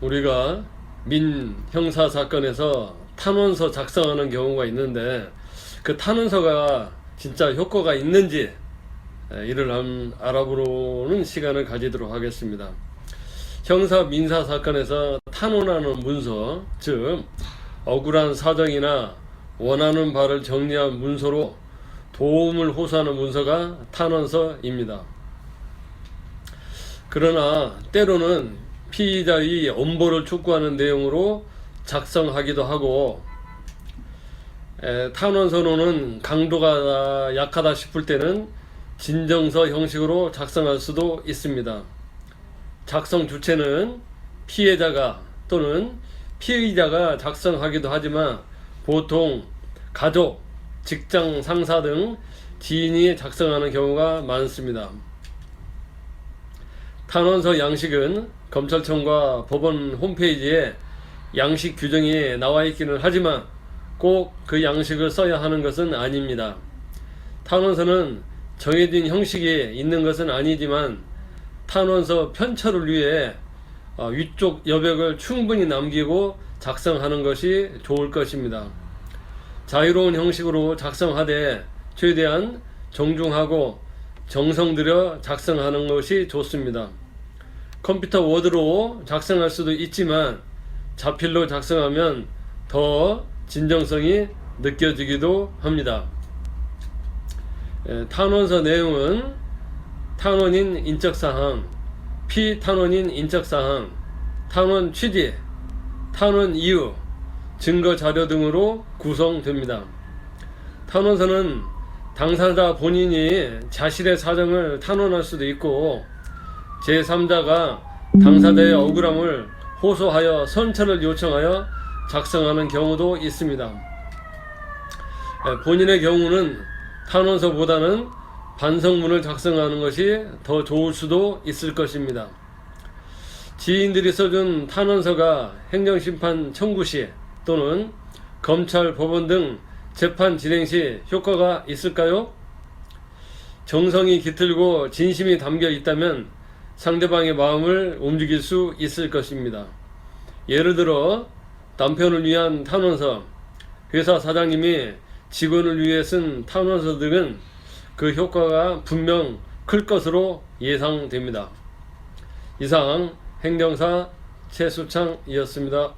우리가 민 형사 사건에서 탄원서 작성하는 경우가 있는데 그 탄원서가 진짜 효과가 있는지 에, 이를 한- 알아보는 시간을 가지도록 하겠습니다. 형사 민사 사건에서 탄원하는 문서, 즉 억울한 사정이나 원하는 바를 정리한 문서로 도움을 호소하는 문서가 탄원서입니다. 그러나 때로는 피의자의 엄보를 촉구하는 내용으로 작성하기도 하고 에, 탄원 선언은 강도가 약하다 싶을 때는 진정서 형식으로 작성할 수도 있습니다. 작성 주체는 피해자가 또는 피의자가 작성하기도 하지만 보통 가족, 직장 상사 등 지인이 작성하는 경우가 많습니다. 탄원서 양식은 검찰청과 법원 홈페이지에 양식 규정이 나와 있기는 하지만 꼭 그 양식을 써야 하는 것은 아닙니다. 탄원서는 정해진 형식이 있는 것은 아니지만 탄원서 편철을 위해 어, 위쪽 여백을 충분히 남기고 작성하는 것이 좋을 것입니다. 자유로운 형식으로 작성하되 최대한 정중하고 정성 들여 작성하는 것이 좋습니다. 컴퓨터 워드로 작성할 수도 있지만 자필로 작성하면 더 진정성이 느껴지기도 합니다. 에, 탄원서 내용은 탄원인 인적사항, 피탄원인 인적사항, 탄원 취지, 탄원 이유, 증거 자료 등으로 구성됩니다. 탄원서는 당사자 본인이 자신의 사정을 탄원할 수도 있고 제3자가 당사자의 억울함을 호소하여 선처를 요청하여 작성하는 경우도 있습니다. 에, 본인의 경우는 탄원서보다는 반성문을 작성하는 것이 더 좋을 수도 있을 것입니다. 지인들이 써준 탄원서가 행정심판 청구 시 또는 검찰, 법원 등 재판 진행 시 효과가 있을까요? 정성이 깃들고 진심이 담겨 있다면 상대방의 마음을 움직일 수 있을 것입니다. 예를 들어 남편을 위한 탄원서, 회사 사장님이 직원을 위해 쓴 탄원서 등은 그 효과가 분명 클 것으로 예상됩니다. 이상 행정사 최수창이었습니다.